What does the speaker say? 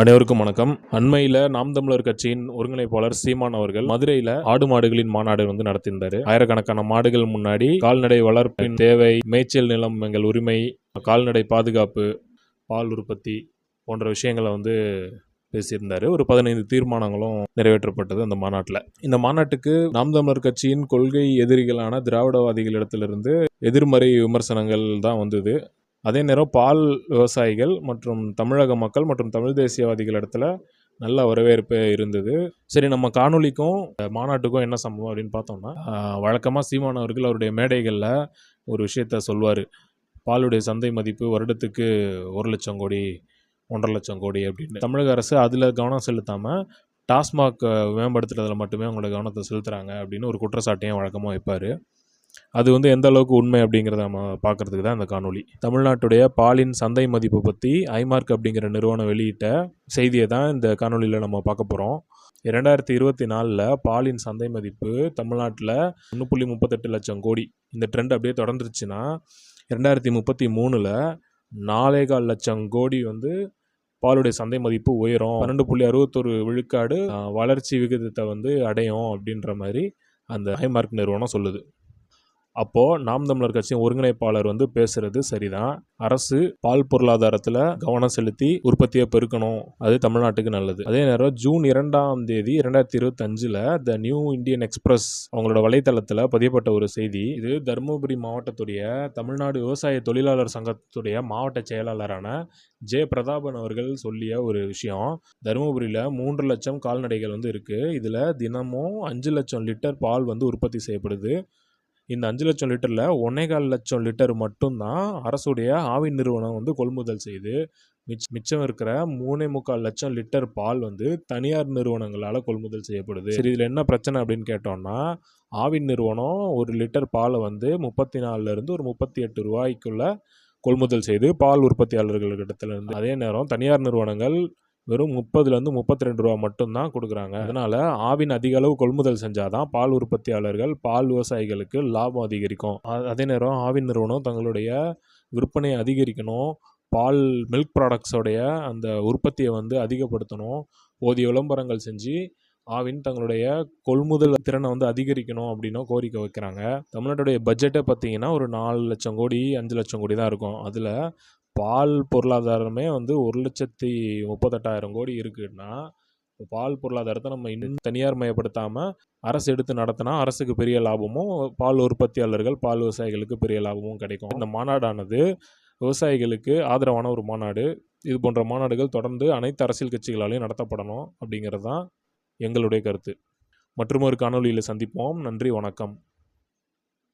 அனைவருக்கும் வணக்கம். அண்மையில் நாம் தமிழர் கட்சியின் ஒருங்கிணைப்பாளர் சீமான் அவர்கள் மதுரையில் ஆடு மாடுகளின் மாநாடு வந்து நடத்தியிருந்தாரு. ஆயிரக்கணக்கான மாடுகள் முன்னாடி கால்நடை வளர்ப்பின் தேவை மேய்ச்சல் நிலம் எங்கள் உரிமை கால்நடை பாதுகாப்பு பால் உற்பத்தி போன்ற விஷயங்களை வந்து பேசியிருந்தாரு. ஒரு பதினைந்து தீர்மானங்களும் நிறைவேற்றப்பட்டது அந்த மாநாட்டில். இந்த மாநாட்டுக்கு நாம் தமிழர் கட்சியின் கொள்கை எதிரிகளான திராவிடவாதிகளிடத்திலிருந்து எதிர்மறை விமர்சனங்கள் தான் வந்தது. அதே நேரம் பால் விவசாயிகள் மற்றும் தமிழக மக்கள் மற்றும் தமிழ் தேசியவாதிகள் இடத்துல நல்ல வரவேற்பு இருந்தது. சரி நம்ம காணொளிக்கும் மாநாட்டுக்கும் என்ன சம்பவம் அப்படின்னு பார்த்தோம்னா வழக்கமாக சீமான் அவர்கள் அவருடைய மேடைகளில் ஒரு விஷயத்த சொல்வார். பாலுடைய சந்தை மதிப்பு வருடத்துக்கு ஒரு லட்சம் கோடி ஒன்றரை லட்சம் கோடி அப்படின்னு. தமிழக அரசு அதில் கவனம் செலுத்தாமல் டாஸ்மாக் மேம்படுத்துறதுல மட்டுமே அவங்களோட கவனத்தை செலுத்துகிறாங்க அப்படின்னு ஒரு குற்றச்சாட்டையும் வழக்கமாக வைப்பார். அது வந்து எந்த அளவுக்கு உண்மை அப்படிங்கிறத நம்ம பார்க்கறதுக்கு தான் இந்த காணொலி தமிழ்நாட்டுடைய பாலின் சந்தை மதிப்பு பற்றி ஐமார்க் அப்படிங்கிற நிறுவனம் வெளியிட்ட செய்தியை தான் இந்த காணொலியில் நம்ம பார்க்க போகிறோம் இரண்டாயிரத்தி இருபத்தி நாலில் பாலின் சந்தை மதிப்பு தமிழ்நாட்டில் ஒன்று புள்ளி முப்பத்தெட்டு லட்சம் கோடி. இந்த ட்ரெண்ட் அப்படியே தொடர்ந்துருச்சுன்னா ரெண்டாயிரத்தி முப்பத்தி மூணில் நாலே கால் லட்சம் கோடி வந்து பாலுடைய சந்தை மதிப்பு உயரும். பன்னெண்டு புள்ளி அறுபத்தொரு விழுக்காடு வளர்ச்சி விகிதத்தை வந்து அடையும் அப்படின்ற மாதிரி அந்த ஹைமார்க் நிறுவனம் சொல்லுது. அப்போது நாம் தமிழர் கட்சியின் ஒருங்கிணைப்பாளர் வந்து பேசுறது சரிதான். அரசு பால் பொருளாதாரத்தில் கவனம் செலுத்தி உற்பத்தியை பெருக்கணும். அது தமிழ்நாட்டுக்கு நல்லது. அதே நேரம் ஜூன் இரண்டாம் தேதி இரண்டாயிரத்தி இருபத்தஞ்சில் த நியூ இந்தியன் எக்ஸ்பிரஸ் அவங்களோட வலைத்தளத்தில் பதியப்பட்ட ஒரு செய்தி. இது தருமபுரி மாவட்டத்துடைய தமிழ்நாடு விவசாய தொழிலாளர் சங்கத்துடைய மாவட்ட செயலாளரான ஜே பிரதாபன் அவர்கள் சொல்லிய ஒரு விஷயம். தருமபுரியில் மூன்று லட்சம் கால்நடைகள் வந்து இருக்குது இதில் தினமும் அஞ்சு லட்சம் லிட்டர் பால் வந்து உற்பத்தி செய்யப்படுது. இந்த அஞ்சு லட்சம் லிட்டரில் ஒன்னேகால் லட்சம் லிட்டர் மட்டும்தான் அரசுடைய ஆவின் நிறுவனம் வந்து கொள்முதல் செய்து மிச் மிச்சம் இருக்கிற மூணே முக்கால் லட்சம் லிட்டர் பால் வந்து தனியார் நிறுவனங்களால் கொள்முதல் செய்யப்படுது. சரி இதில் என்ன பிரச்சனை அப்படின்னு கேட்டோம்னா ஆவின் நிறுவனம் ஒரு லிட்டர் பாலை வந்து முப்பத்தி நாலுலேருந்து ஒரு முப்பத்தி எட்டு ரூபாய்க்குள்ள கொள்முதல் செய்து பால் உற்பத்தியாளர்களிடத்துல இருந்து அதே நேரம் தனியார் நிறுவனங்கள் வெறும் முப்பதுலேருந்து முப்பத்தி ரெண்டு ரூபா மட்டும்தான் கொடுக்குறாங்க. அதனால் ஆவின் அதிக அளவு கொள்முதல் செஞ்சாதான் பால் உற்பத்தியாளர்கள் பால் விவசாயிகளுக்கு லாபம் அதிகரிக்கும். அதே நேரம் ஆவின் நிறுவனம் தங்களுடைய விற்பனையை அதிகரிக்கணும். பால் மில்க் ப்ராடக்ட்ஸோடைய அந்த உற்பத்தியை வந்து அதிகப்படுத்தணும். போதிய விளம்பரங்கள் செஞ்சு ஆவின் தங்களுடைய கொள்முதல் திறனை வந்து அதிகரிக்கணும் அப்படின்னும் கோரிக்கை வைக்கிறாங்க. தமிழ்நாட்டுடைய பட்ஜெட்டை பார்த்தீங்கன்னா ஒரு நாலு லட்சம் கோடி அஞ்சு லட்சம் கோடி தான் இருக்கும். அதில் பால் பொருளாதாரமே வந்து ஒரு லட்சத்தி முப்பத்தெட்டாயிரம் கோடி இருக்குன்னா பால் பொருளாதாரத்தை நம்ம இன்னும் தனியார் மயப்படுத்தாமல் அரசு எடுத்து நடத்தினா அரசுக்கு பெரிய லாபமும் பால் உற்பத்தியாளர்கள் பால் விவசாயிகளுக்கு பெரிய லாபமும் கிடைக்கும். இந்த மாநாடானது விவசாயிகளுக்கு ஆதரவான ஒரு மாநாடு. இது போன்ற மாநாடுகள் தொடர்ந்து அனைத்து அரசியல் கட்சிகளாலையும் நடத்தப்படணும் அப்படிங்கிறது தான் எங்களுடைய கருத்து. மற்றும் ஒரு காணொலியில் சந்திப்போம். நன்றி வணக்கம்.